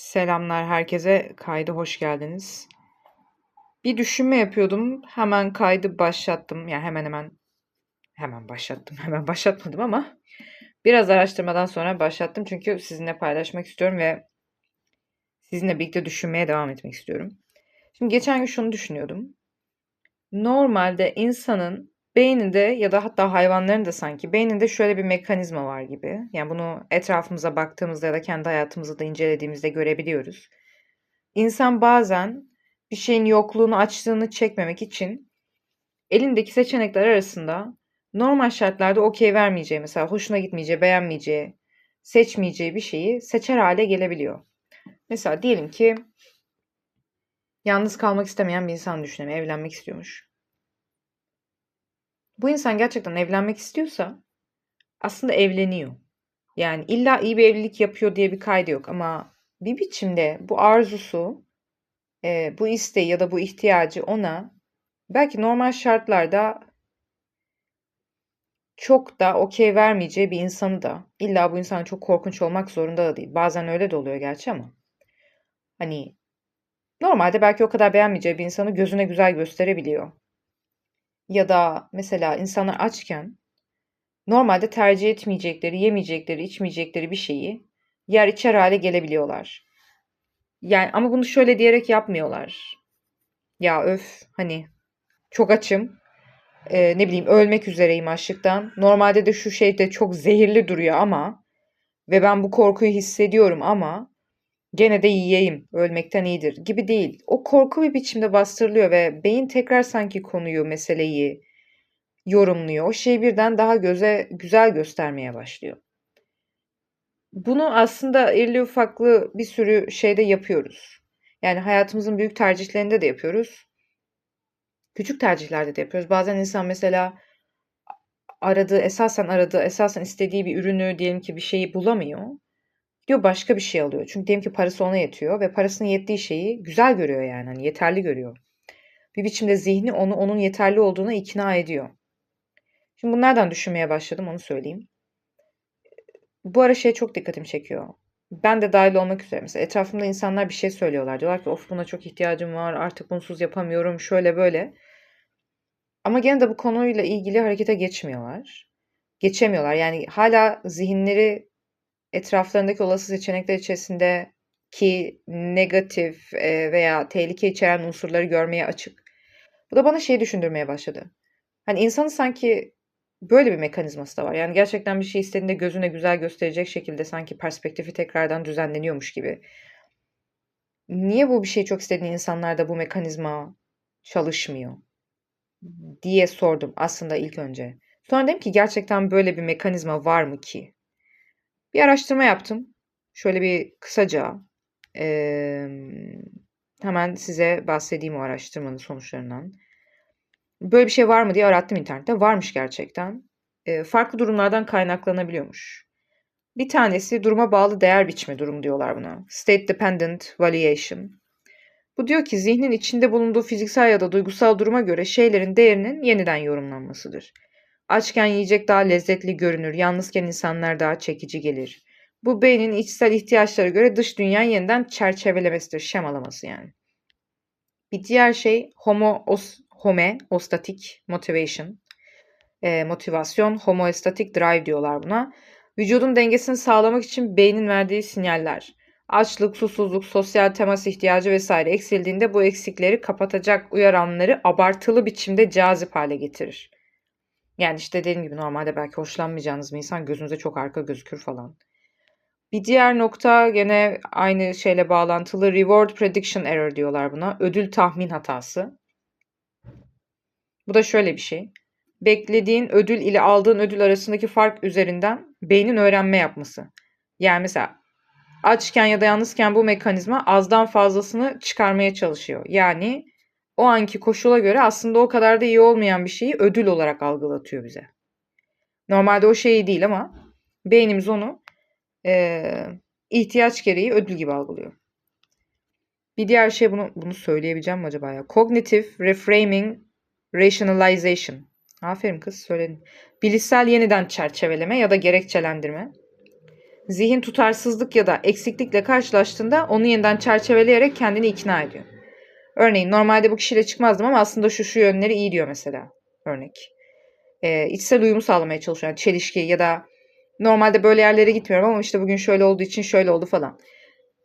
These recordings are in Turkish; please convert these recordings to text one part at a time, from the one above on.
Selamlar herkese. Kaydı hoş geldiniz. Bir düşünme yapıyordum. Hemen kaydı başlattım. Yani hemen hemen hemen başlattım. Hemen başlatmadım ama biraz araştırmadan sonra başlattım. Çünkü sizinle paylaşmak istiyorum ve sizinle birlikte düşünmeye devam etmek istiyorum. Şimdi geçen gün şunu düşünüyordum. Normalde insanın beyninde ya da hatta hayvanların da sanki beyninde şöyle bir mekanizma var gibi. Yani bunu etrafımıza baktığımızda ya da kendi hayatımızı da incelediğimizde görebiliyoruz. İnsan bazen bir şeyin yokluğunu, açlığını çekmemek için elindeki seçenekler arasında normal şartlarda okey vermeyeceği, mesela hoşuna gitmeyeceği, beğenmeyeceği, seçmeyeceği bir şeyi seçer hale gelebiliyor. Mesela diyelim ki yalnız kalmak istemeyen bir insan düşünelim, evlenmek istiyormuş. Bu insan gerçekten evlenmek istiyorsa aslında evleniyor. Yani illa iyi bir evlilik yapıyor diye bir kaydı yok ama bir biçimde bu arzusu, e, bu isteği ya da bu ihtiyacı ona belki normal şartlarda çok da okey vermeyeceği bir insanı da illa bu insan çok korkunç olmak zorunda da değil. Bazen öyle de oluyor gerçi ama hani normalde belki o kadar beğenmeyeceği bir insanı gözüne güzel gösterebiliyor. Ya da mesela insanlar açken normalde tercih etmeyecekleri, yemeyecekleri, içmeyecekleri bir şeyi yer içer hale gelebiliyorlar. Yani ama bunu şöyle diyerek yapmıyorlar. Ya öf hani çok açım. Ee, ne bileyim ölmek üzereyim açlıktan. Normalde de şu şey de çok zehirli duruyor ama ve ben bu korkuyu hissediyorum ama gene de yiyeyim, ölmekten iyidir gibi değil. O korku bir biçimde bastırılıyor ve beyin tekrar sanki konuyu, meseleyi yorumluyor. O şeyi birden daha göze güzel göstermeye başlıyor. Bunu aslında irili ufaklı bir sürü şeyde yapıyoruz. Yani hayatımızın büyük tercihlerinde de yapıyoruz. Küçük tercihlerde de yapıyoruz. Bazen insan mesela aradığı, esasen aradığı, esasen istediği bir ürünü diyelim ki bir şeyi bulamıyor. Gidiyor başka bir şey alıyor. Çünkü diyelim ki parası ona yetiyor ve parasının yettiği şeyi güzel görüyor yani. Hani yeterli görüyor. Bir biçimde zihni onu onun yeterli olduğuna ikna ediyor. Şimdi bunlardan düşünmeye başladım onu söyleyeyim. Bu ara şey çok dikkatimi çekiyor. Ben de dahil olmak üzere mesela etrafımda insanlar bir şey söylüyorlar. Diyorlar ki of buna çok ihtiyacım var artık bunsuz yapamıyorum şöyle böyle. Ama gene de bu konuyla ilgili harekete geçmiyorlar. Geçemiyorlar. Yani hala zihinleri etraflarındaki olası seçenekler içerisinde ki negatif veya tehlike içeren unsurları görmeye açık. Bu da bana şey düşündürmeye başladı. Hani insanı sanki böyle bir mekanizması da var. Yani gerçekten bir şey istediğinde gözüne güzel gösterecek şekilde sanki perspektifi tekrardan düzenleniyormuş gibi. Niye bu bir şey çok istediğin insanlarda bu mekanizma çalışmıyor diye sordum aslında ilk önce. Sonra dedim ki gerçekten böyle bir mekanizma var mı ki? Bir araştırma yaptım. Şöyle bir kısaca e, hemen size bahsedeyim o araştırmanın sonuçlarından. Böyle bir şey var mı diye arattım internette. Varmış gerçekten. E, farklı durumlardan kaynaklanabiliyormuş. Bir tanesi duruma bağlı değer biçme durum diyorlar buna. State Dependent Valuation. Bu diyor ki zihnin içinde bulunduğu fiziksel ya da duygusal duruma göre şeylerin değerinin yeniden yorumlanmasıdır. Açken yiyecek daha lezzetli görünür, yalnızken insanlar daha çekici gelir. Bu beynin içsel ihtiyaçlara göre dış dünya yeniden çerçevelemesidir, şemalaması yani. Bir diğer şey homoos, homeostatik motivation, e, motivasyon, homoestatik drive diyorlar buna. Vücudun dengesini sağlamak için beynin verdiği sinyaller. Açlık, susuzluk, sosyal temas ihtiyacı vesaire eksildiğinde bu eksikleri kapatacak uyaranları abartılı biçimde cazip hale getirir. Yani işte dediğim gibi normalde belki hoşlanmayacağınız bir insan gözünüze çok arka gözükür falan. Bir diğer nokta gene aynı şeyle bağlantılı reward prediction error diyorlar buna. Ödül tahmin hatası. Bu da şöyle bir şey. Beklediğin ödül ile aldığın ödül arasındaki fark üzerinden beynin öğrenme yapması. Yani mesela açken ya da yalnızken bu mekanizma azdan fazlasını çıkarmaya çalışıyor. Yani o anki koşula göre aslında o kadar da iyi olmayan bir şeyi ödül olarak algılatıyor bize. Normalde o şey değil ama beynimiz onu e, ihtiyaç gereği ödül gibi algılıyor. Bir diğer şey bunu bunu söyleyebileceğim mi acaba ya? Cognitive reframing rationalization. Aferin kız söyledin. Bilişsel yeniden çerçeveleme ya da gerekçelendirme. zihin tutarsızlık ya da eksiklikle karşılaştığında onu yeniden çerçeveleyerek kendini ikna ediyor. Örneğin normalde bu kişiyle çıkmazdım ama aslında şu şu yönleri iyi diyor mesela. Örnek. Ee, içsel uyumu sağlamaya çalışıyor. Yani çelişki ya da normalde böyle yerlere gitmiyorum ama işte bugün şöyle olduğu için şöyle oldu falan.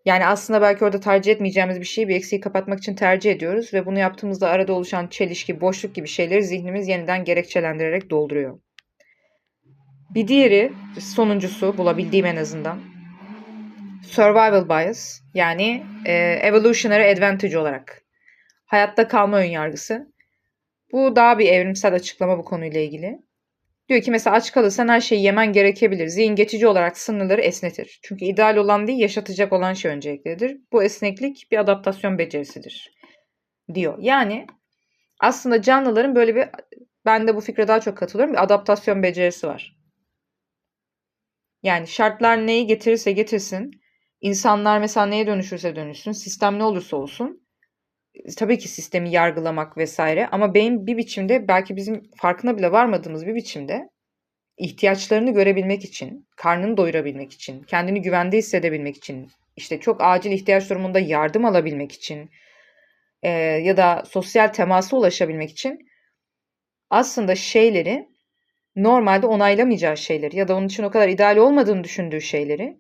Yani aslında belki orada tercih etmeyeceğimiz bir şeyi bir eksiği kapatmak için tercih ediyoruz ve bunu yaptığımızda arada oluşan çelişki, boşluk gibi şeyleri zihnimiz yeniden gerekçelendirerek dolduruyor. Bir diğeri, sonuncusu bulabildiğim en azından. Survival bias yani e, evolutionary advantage olarak hayatta kalma önyargısı. Bu daha bir evrimsel açıklama bu konuyla ilgili. Diyor ki mesela aç kalırsan her şeyi yemen gerekebilir. Zihin geçici olarak sınırları esnetir. Çünkü ideal olan değil yaşatacak olan şey önceliklidir. Bu esneklik bir adaptasyon becerisidir diyor. Yani aslında canlıların böyle bir ben de bu fikre daha çok katılıyorum. Bir adaptasyon becerisi var. Yani şartlar neyi getirirse getirsin, insanlar mesela neye dönüşürse dönüşsün, sistem ne olursa olsun tabii ki sistemi yargılamak vesaire ama beyin bir biçimde belki bizim farkına bile varmadığımız bir biçimde ihtiyaçlarını görebilmek için, karnını doyurabilmek için, kendini güvende hissedebilmek için, işte çok acil ihtiyaç durumunda yardım alabilmek için e, ya da sosyal temasa ulaşabilmek için aslında şeyleri normalde onaylamayacağı şeyleri ya da onun için o kadar ideal olmadığını düşündüğü şeyleri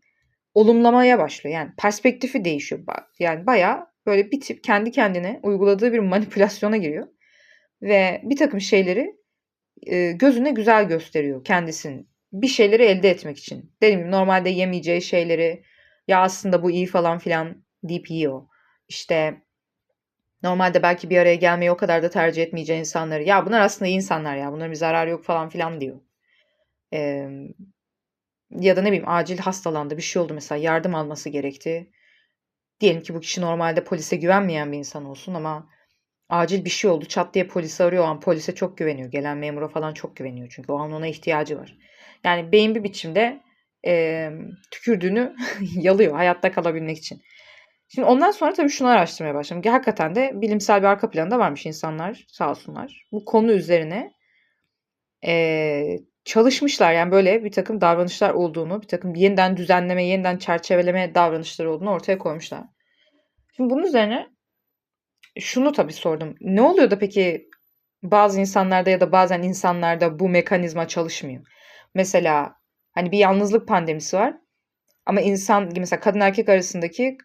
olumlamaya başlıyor. Yani perspektifi değişiyor. Yani bayağı böyle bir tip kendi kendine uyguladığı bir manipülasyona giriyor. Ve bir takım şeyleri e, gözüne güzel gösteriyor kendisinin. Bir şeyleri elde etmek için. Dediğim gibi normalde yemeyeceği şeyleri ya aslında bu iyi falan filan deyip yiyor. İşte normalde belki bir araya gelmeyi o kadar da tercih etmeyeceği insanları ya bunlar aslında iyi insanlar ya bunların bir zararı yok falan filan diyor. Ee, ya da ne bileyim acil hastalandı bir şey oldu mesela yardım alması gerekti. Diyelim ki bu kişi normalde polise güvenmeyen bir insan olsun ama acil bir şey oldu. Çat diye polisi arıyor. O an polise çok güveniyor. Gelen memura falan çok güveniyor. Çünkü o an ona ihtiyacı var. Yani beyin bir biçimde e, tükürdüğünü yalıyor hayatta kalabilmek için. Şimdi ondan sonra tabii şunu araştırmaya başladım. Hakikaten de bilimsel bir arka planı da varmış insanlar sağ olsunlar. Bu konu üzerine e, çalışmışlar. Yani böyle bir takım davranışlar olduğunu, bir takım yeniden düzenleme, yeniden çerçeveleme davranışları olduğunu ortaya koymuşlar. Şimdi bunun üzerine şunu tabii sordum. Ne oluyor da peki bazı insanlarda ya da bazen insanlarda bu mekanizma çalışmıyor? Mesela hani bir yalnızlık pandemisi var. Ama insan mesela kadın erkek arasındaki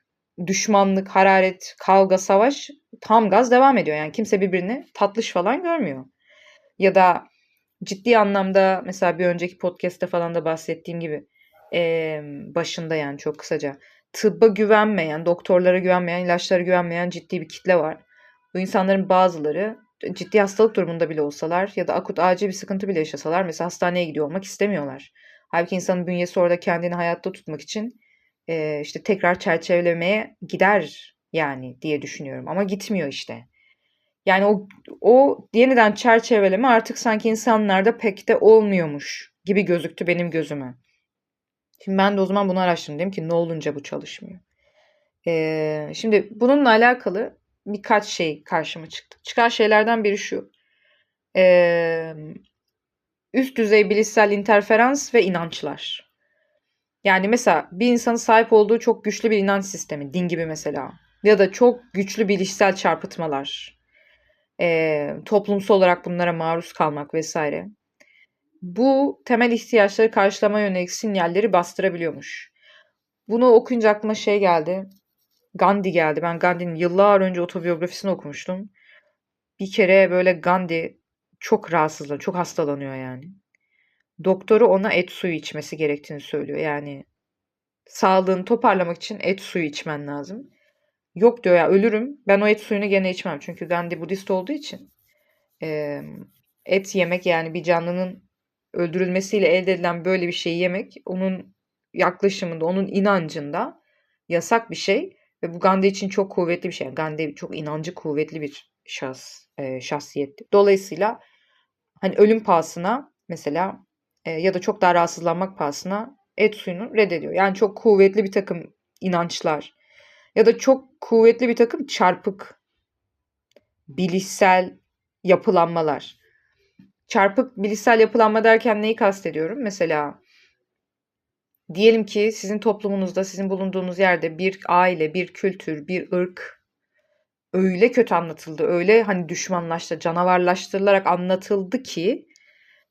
düşmanlık, hararet, kavga, savaş tam gaz devam ediyor. Yani kimse birbirini tatlış falan görmüyor. Ya da ciddi anlamda mesela bir önceki podcast'te falan da bahsettiğim gibi e, başında yani çok kısaca tıbba güvenmeyen, doktorlara güvenmeyen, ilaçlara güvenmeyen ciddi bir kitle var. Bu insanların bazıları ciddi hastalık durumunda bile olsalar ya da akut acil bir sıkıntı bile yaşasalar mesela hastaneye gidiyor olmak istemiyorlar. Halbuki insanın bünyesi orada kendini hayatta tutmak için e, işte tekrar çerçevelemeye gider yani diye düşünüyorum ama gitmiyor işte. Yani o, o yeniden çerçeveleme artık sanki insanlarda pek de olmuyormuş gibi gözüktü benim gözüme. Şimdi ben de o zaman bunu araştırdım. Dedim ki ne olunca bu çalışmıyor. Ee, şimdi bununla alakalı birkaç şey karşıma çıktı. Çıkan şeylerden biri şu. Ee, üst düzey bilişsel interferans ve inançlar. Yani mesela bir insanın sahip olduğu çok güçlü bir inanç sistemi, din gibi mesela. Ya da çok güçlü bilişsel çarpıtmalar e, toplumsal olarak bunlara maruz kalmak vesaire. Bu temel ihtiyaçları karşılama yönelik sinyalleri bastırabiliyormuş. Bunu okuyunca aklıma şey geldi. Gandhi geldi. Ben Gandhi'nin yıllar önce otobiyografisini okumuştum. Bir kere böyle Gandhi çok rahatsızlanıyor, çok hastalanıyor yani. Doktoru ona et suyu içmesi gerektiğini söylüyor. Yani sağlığını toparlamak için et suyu içmen lazım. Yok diyor ya ölürüm. Ben o et suyunu gene içmem. Çünkü Gandhi Budist olduğu için. E, et yemek yani bir canlının öldürülmesiyle elde edilen böyle bir şeyi yemek onun yaklaşımında, onun inancında yasak bir şey. Ve bu Gandhi için çok kuvvetli bir şey. Gandhi çok inancı kuvvetli bir şahs, e, şahsiyetti. Dolayısıyla hani ölüm pahasına mesela e, ya da çok daha rahatsızlanmak pahasına et suyunu reddediyor. Yani çok kuvvetli bir takım inançlar, ya da çok kuvvetli bir takım çarpık bilişsel yapılanmalar. Çarpık bilişsel yapılanma derken neyi kastediyorum? Mesela diyelim ki sizin toplumunuzda, sizin bulunduğunuz yerde bir aile, bir kültür, bir ırk öyle kötü anlatıldı, öyle hani düşmanlaştı, canavarlaştırılarak anlatıldı ki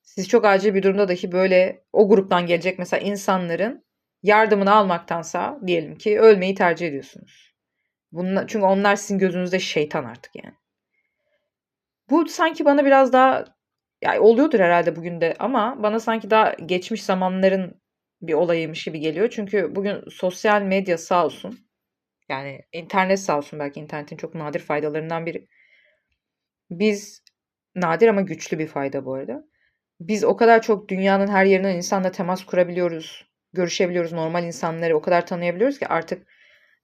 siz çok acil bir durumda dahi böyle o gruptan gelecek mesela insanların yardımını almaktansa diyelim ki ölmeyi tercih ediyorsunuz. Bunlar, çünkü onlar sizin gözünüzde şeytan artık yani. Bu sanki bana biraz daha yani oluyordur herhalde bugün de ama bana sanki daha geçmiş zamanların bir olayıymış gibi geliyor. Çünkü bugün sosyal medya sağ olsun yani internet sağ olsun belki internetin çok nadir faydalarından biri. Biz nadir ama güçlü bir fayda bu arada. Biz o kadar çok dünyanın her yerinden insanla temas kurabiliyoruz, görüşebiliyoruz, normal insanları o kadar tanıyabiliyoruz ki artık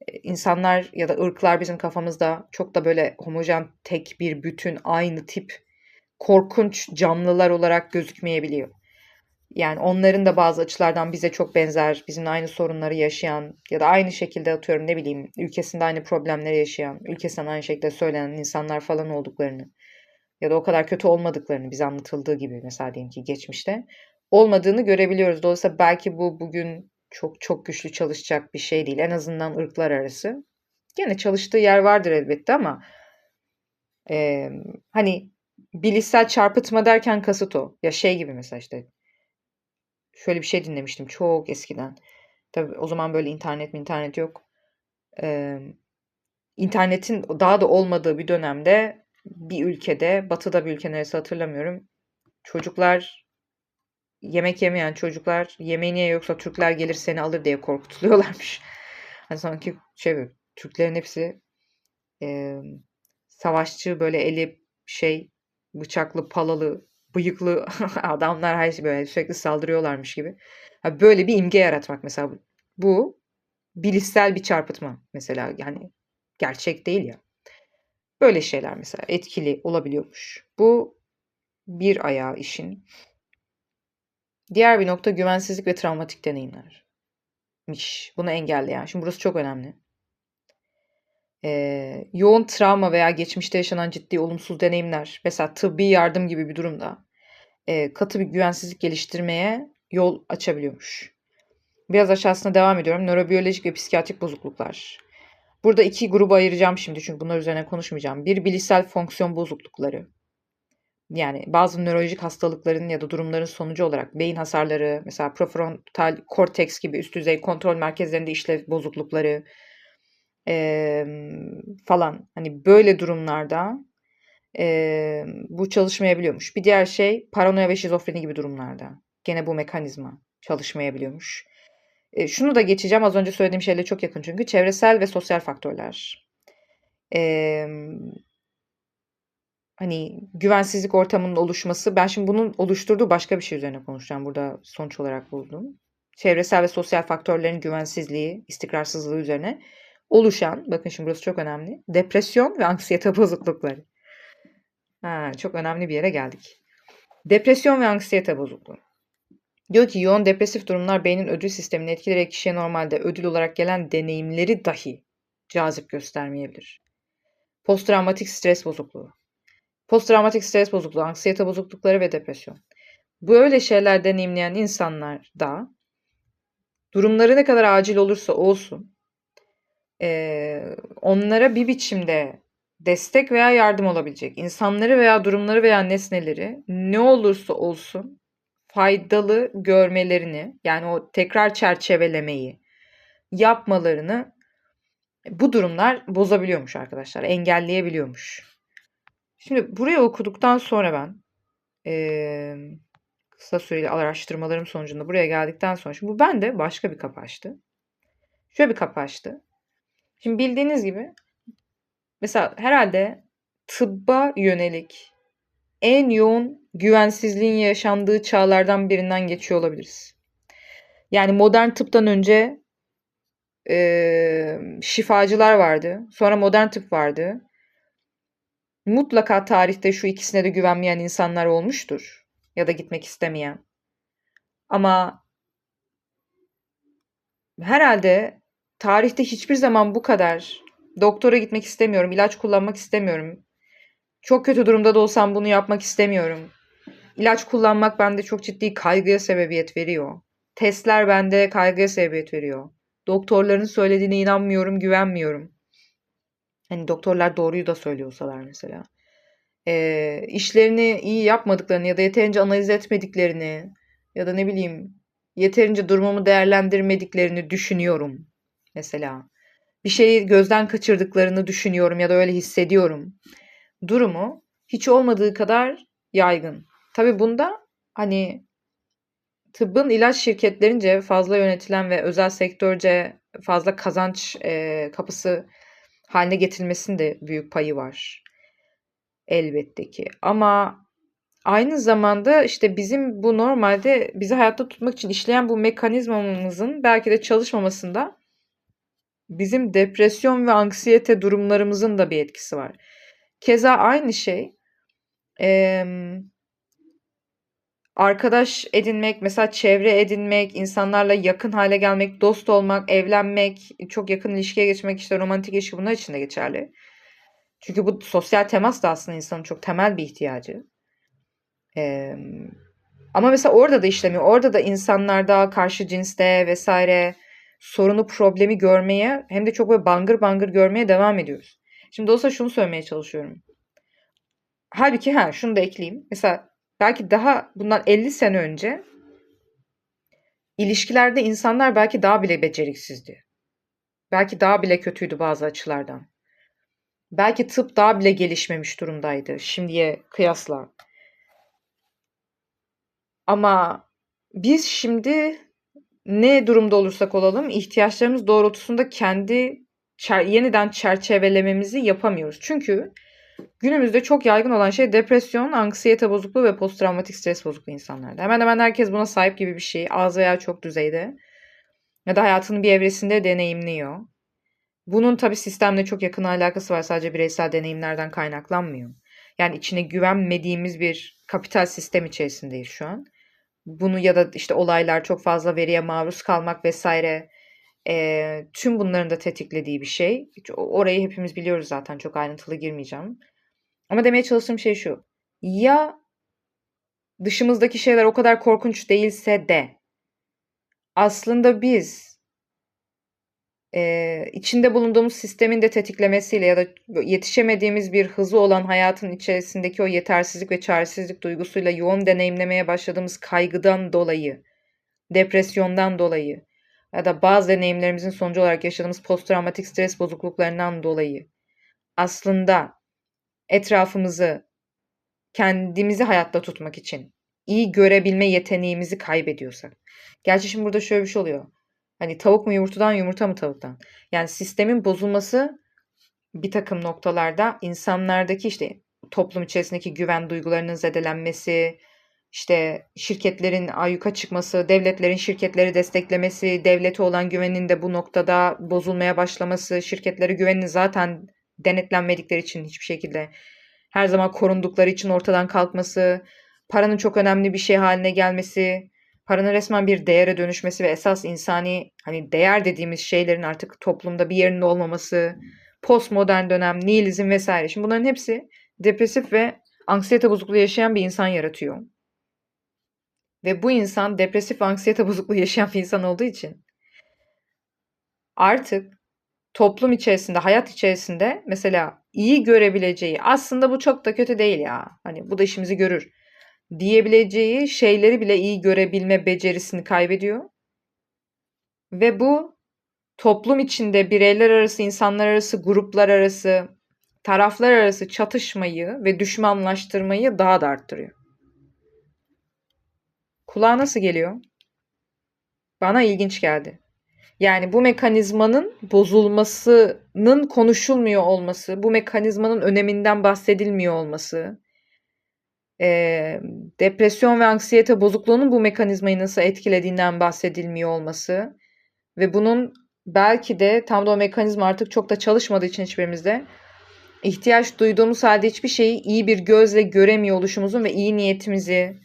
e, insanlar ya da ırklar bizim kafamızda çok da böyle homojen tek bir bütün aynı tip korkunç canlılar olarak gözükmeyebiliyor. Yani onların da bazı açılardan bize çok benzer, bizimle aynı sorunları yaşayan ya da aynı şekilde atıyorum ne bileyim ülkesinde aynı problemleri yaşayan, ülkesinden aynı şekilde söylenen insanlar falan olduklarını ya da o kadar kötü olmadıklarını bize anlatıldığı gibi mesela diyelim ki geçmişte olmadığını görebiliyoruz. Dolayısıyla belki bu bugün çok çok güçlü çalışacak bir şey değil. En azından ırklar arası. Gene çalıştığı yer vardır elbette ama e, hani bilişsel çarpıtma derken kasıt o. Ya şey gibi mesela işte şöyle bir şey dinlemiştim çok eskiden. Tabii o zaman böyle internet mi internet yok. Ee, internetin daha da olmadığı bir dönemde bir ülkede, batıda bir ülke neresi hatırlamıyorum. Çocuklar yemek yemeyen çocuklar yemeği niye yoksa Türkler gelir seni alır diye korkutuluyorlarmış. Hani sanki şey Türklerin hepsi e, savaşçı böyle eli şey bıçaklı palalı bıyıklı adamlar her şey böyle sürekli saldırıyorlarmış gibi. Ha, böyle bir imge yaratmak mesela bu bilişsel bir çarpıtma mesela yani gerçek değil ya. Böyle şeyler mesela etkili olabiliyormuş. Bu bir ayağı işin. Diğer bir nokta güvensizlik ve travmatik deneyimlermiş. Bunu engelleyen. Şimdi burası çok önemli. Ee, yoğun travma veya geçmişte yaşanan ciddi olumsuz deneyimler, mesela tıbbi yardım gibi bir durumda e, katı bir güvensizlik geliştirmeye yol açabiliyormuş. Biraz aşağısına devam ediyorum. Nörobiyolojik ve psikiyatrik bozukluklar. Burada iki gruba ayıracağım şimdi çünkü bunlar üzerine konuşmayacağım. Bir bilişsel fonksiyon bozuklukları. Yani bazı nörolojik hastalıkların ya da durumların sonucu olarak beyin hasarları, mesela prefrontal korteks gibi üst düzey kontrol merkezlerinde işlev bozuklukları ee, falan. Hani böyle durumlarda e, bu çalışmayabiliyormuş. Bir diğer şey paranoya ve şizofreni gibi durumlarda. Gene bu mekanizma çalışmayabiliyormuş. E, şunu da geçeceğim az önce söylediğim şeyle çok yakın çünkü çevresel ve sosyal faktörler. E, hani güvensizlik ortamının oluşması ben şimdi bunun oluşturduğu başka bir şey üzerine konuşacağım burada sonuç olarak buldum. Çevresel ve sosyal faktörlerin güvensizliği, istikrarsızlığı üzerine oluşan, bakın şimdi burası çok önemli, depresyon ve anksiyete bozuklukları. Ha, çok önemli bir yere geldik. Depresyon ve anksiyete bozukluğu. Diyor ki yoğun depresif durumlar beynin ödül sistemini etkiler ve kişiye normalde ödül olarak gelen deneyimleri dahi cazip göstermeyebilir. Posttraumatik stres bozukluğu. Posttraumatik stres bozukluğu, anksiyete bozuklukları ve depresyon. Böyle şeyler deneyimleyen insanlar da durumları ne kadar acil olursa olsun onlara bir biçimde destek veya yardım olabilecek insanları veya durumları veya nesneleri ne olursa olsun faydalı görmelerini yani o tekrar çerçevelemeyi yapmalarını bu durumlar bozabiliyormuş arkadaşlar. Engelleyebiliyormuş. Şimdi buraya okuduktan sonra ben ee, kısa süreli araştırmalarım sonucunda buraya geldikten sonra şimdi bu bende başka bir kapı açtı. Şöyle bir kapı açtı. Şimdi bildiğiniz gibi Mesela herhalde tıbba yönelik en yoğun güvensizliğin yaşandığı çağlardan birinden geçiyor olabiliriz. Yani modern tıptan önce e, şifacılar vardı. Sonra modern tıp vardı. Mutlaka tarihte şu ikisine de güvenmeyen insanlar olmuştur. Ya da gitmek istemeyen. Ama herhalde tarihte hiçbir zaman bu kadar Doktora gitmek istemiyorum. ilaç kullanmak istemiyorum. Çok kötü durumda da olsam bunu yapmak istemiyorum. İlaç kullanmak bende çok ciddi kaygıya sebebiyet veriyor. testler bende kaygıya sebebiyet veriyor. Doktorların söylediğine inanmıyorum, güvenmiyorum. Hani doktorlar doğruyu da söylüyorsalar mesela. Ee, işlerini iyi yapmadıklarını ya da yeterince analiz etmediklerini ya da ne bileyim yeterince durumumu değerlendirmediklerini düşünüyorum mesela. Bir şeyi gözden kaçırdıklarını düşünüyorum ya da öyle hissediyorum. Durumu hiç olmadığı kadar yaygın. Tabii bunda hani tıbbın ilaç şirketlerince fazla yönetilen ve özel sektörce fazla kazanç e, kapısı haline getirilmesinin de büyük payı var. Elbette ki. Ama aynı zamanda işte bizim bu normalde bizi hayatta tutmak için işleyen bu mekanizmamızın belki de çalışmamasında bizim depresyon ve anksiyete durumlarımızın da bir etkisi var. Keza aynı şey e, arkadaş edinmek, mesela çevre edinmek, insanlarla yakın hale gelmek, dost olmak, evlenmek, çok yakın ilişkiye geçmek, işte romantik ilişki bunlar için de geçerli. Çünkü bu sosyal temas da aslında insanın çok temel bir ihtiyacı. Ee, ama mesela orada da işlemiyor. Orada da insanlarda karşı cinste vesaire sorunu problemi görmeye hem de çok böyle bangır bangır görmeye devam ediyoruz. Şimdi olsa şunu söylemeye çalışıyorum. Halbuki ha şunu da ekleyeyim. Mesela belki daha bundan 50 sene önce ilişkilerde insanlar belki daha bile beceriksizdi. Belki daha bile kötüydü bazı açılardan. Belki tıp daha bile gelişmemiş durumdaydı şimdiye kıyasla. Ama biz şimdi ne durumda olursak olalım ihtiyaçlarımız doğrultusunda kendi çer- yeniden çerçevelememizi yapamıyoruz. Çünkü günümüzde çok yaygın olan şey depresyon, anksiyete bozukluğu ve posttraumatik stres bozukluğu insanlarda. Hemen hemen herkes buna sahip gibi bir şey. Az veya çok düzeyde. Ya da hayatının bir evresinde deneyimliyor. Bunun tabii sistemle çok yakın alakası var. Sadece bireysel deneyimlerden kaynaklanmıyor. Yani içine güvenmediğimiz bir kapital sistem içerisindeyiz şu an. Bunu ya da işte olaylar çok fazla veriye maruz kalmak vesaire e, tüm bunların da tetiklediği bir şey. Orayı hepimiz biliyoruz zaten çok ayrıntılı girmeyeceğim. Ama demeye çalıştığım şey şu. Ya dışımızdaki şeyler o kadar korkunç değilse de aslında biz e, içinde bulunduğumuz sistemin de tetiklemesiyle ya da yetişemediğimiz bir hızı olan hayatın içerisindeki o yetersizlik ve çaresizlik duygusuyla yoğun deneyimlemeye başladığımız kaygıdan dolayı, depresyondan dolayı ya da bazı deneyimlerimizin sonucu olarak yaşadığımız posttraumatik stres bozukluklarından dolayı aslında etrafımızı kendimizi hayatta tutmak için iyi görebilme yeteneğimizi kaybediyorsak. Gerçi şimdi burada şöyle bir şey oluyor. Hani tavuk mu yumurtadan yumurta mı tavuktan? Yani sistemin bozulması bir takım noktalarda insanlardaki işte toplum içerisindeki güven duygularının zedelenmesi, işte şirketlerin ayyuka çıkması, devletlerin şirketleri desteklemesi, devlete olan güvenin de bu noktada bozulmaya başlaması, şirketlere güvenin zaten denetlenmedikleri için hiçbir şekilde her zaman korundukları için ortadan kalkması, paranın çok önemli bir şey haline gelmesi, paranın resmen bir değere dönüşmesi ve esas insani hani değer dediğimiz şeylerin artık toplumda bir yerinde olmaması, postmodern dönem, nihilizm vesaire. Şimdi bunların hepsi depresif ve anksiyete bozukluğu yaşayan bir insan yaratıyor. Ve bu insan depresif anksiyete bozukluğu yaşayan bir insan olduğu için artık toplum içerisinde, hayat içerisinde mesela iyi görebileceği aslında bu çok da kötü değil ya. Hani bu da işimizi görür diyebileceği şeyleri bile iyi görebilme becerisini kaybediyor. Ve bu toplum içinde bireyler arası, insanlar arası, gruplar arası, taraflar arası çatışmayı ve düşmanlaştırmayı daha da arttırıyor. Kulağa nasıl geliyor? Bana ilginç geldi. Yani bu mekanizmanın bozulmasının konuşulmuyor olması, bu mekanizmanın öneminden bahsedilmiyor olması, e, depresyon ve anksiyete bozukluğunun bu mekanizmayı nasıl etkilediğinden bahsedilmiyor olması ve bunun belki de tam da o mekanizma artık çok da çalışmadığı için hiçbirimizde ihtiyaç duyduğumuz halde hiçbir şeyi iyi bir gözle göremiyor oluşumuzun ve iyi niyetimizi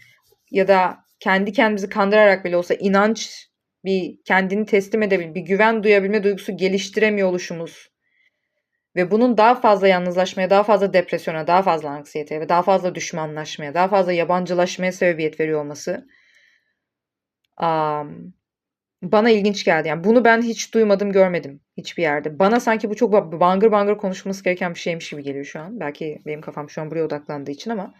ya da kendi kendimizi kandırarak bile olsa inanç bir kendini teslim edebilme, bir güven duyabilme duygusu geliştiremiyor oluşumuz ve bunun daha fazla yalnızlaşmaya, daha fazla depresyona, daha fazla anksiyeteye ve daha fazla düşmanlaşmaya, daha fazla yabancılaşmaya sebebiyet veriyor olması um, bana ilginç geldi. Yani bunu ben hiç duymadım, görmedim hiçbir yerde. Bana sanki bu çok ba- bangır bangır konuşulması gereken bir şeymiş gibi geliyor şu an. Belki benim kafam şu an buraya odaklandığı için ama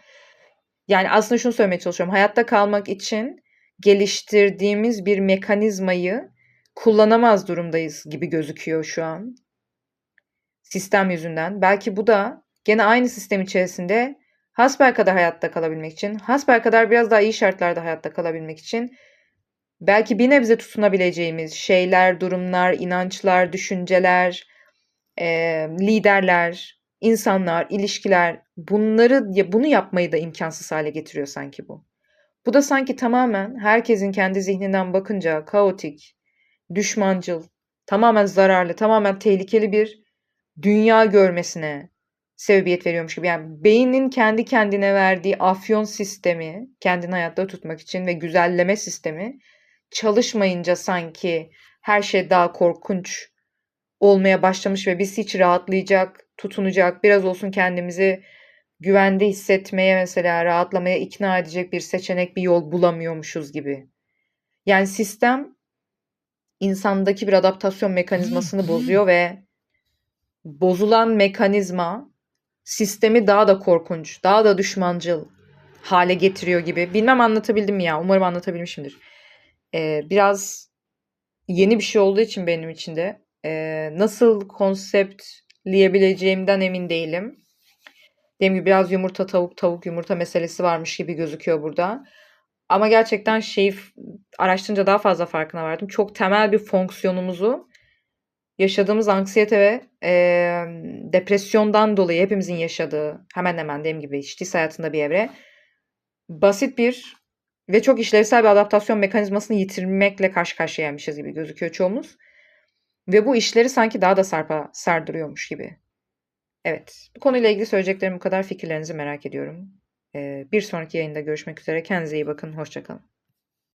yani aslında şunu söylemeye çalışıyorum. Hayatta kalmak için geliştirdiğimiz bir mekanizmayı kullanamaz durumdayız gibi gözüküyor şu an. Sistem yüzünden. Belki bu da gene aynı sistem içerisinde hasbelkader hayatta kalabilmek için, hasbelkader biraz daha iyi şartlarda hayatta kalabilmek için belki bir nebze tutunabileceğimiz şeyler, durumlar, inançlar, düşünceler, eee, liderler, insanlar, ilişkiler bunları ya bunu yapmayı da imkansız hale getiriyor sanki bu. Bu da sanki tamamen herkesin kendi zihninden bakınca kaotik, düşmancıl, tamamen zararlı, tamamen tehlikeli bir dünya görmesine sebebiyet veriyormuş gibi. Yani beynin kendi kendine verdiği afyon sistemi, kendini hayatta tutmak için ve güzelleme sistemi çalışmayınca sanki her şey daha korkunç olmaya başlamış ve biz hiç rahatlayacak, tutunacak, biraz olsun kendimizi güvende hissetmeye mesela rahatlamaya ikna edecek bir seçenek, bir yol bulamıyormuşuz gibi. Yani sistem insandaki bir adaptasyon mekanizmasını bozuyor ve bozulan mekanizma sistemi daha da korkunç, daha da düşmancıl hale getiriyor gibi. Bilmem anlatabildim mi ya? Umarım anlatabilmişimdir. Ee, biraz yeni bir şey olduğu için benim için de ee, nasıl konseptleyebileceğimden emin değilim. Dediğim gibi biraz yumurta tavuk tavuk yumurta meselesi varmış gibi gözüküyor burada. Ama gerçekten şeyi araştırınca daha fazla farkına vardım. Çok temel bir fonksiyonumuzu yaşadığımız anksiyete ve eee, depresyondan dolayı hepimizin yaşadığı hemen hemen dediğim gibi hiç hayatında bir evre basit bir ve çok işlevsel bir adaptasyon mekanizmasını yitirmekle karşı karşıyaymışız gibi gözüküyor çoğumuz. Ve bu işleri sanki daha da sarpa sardırıyormuş gibi. Evet, bu konuyla ilgili söyleyeceklerim bu kadar. Fikirlerinizi merak ediyorum. Ee, bir sonraki yayında görüşmek üzere. Kendinize iyi bakın. Hoşça kalın.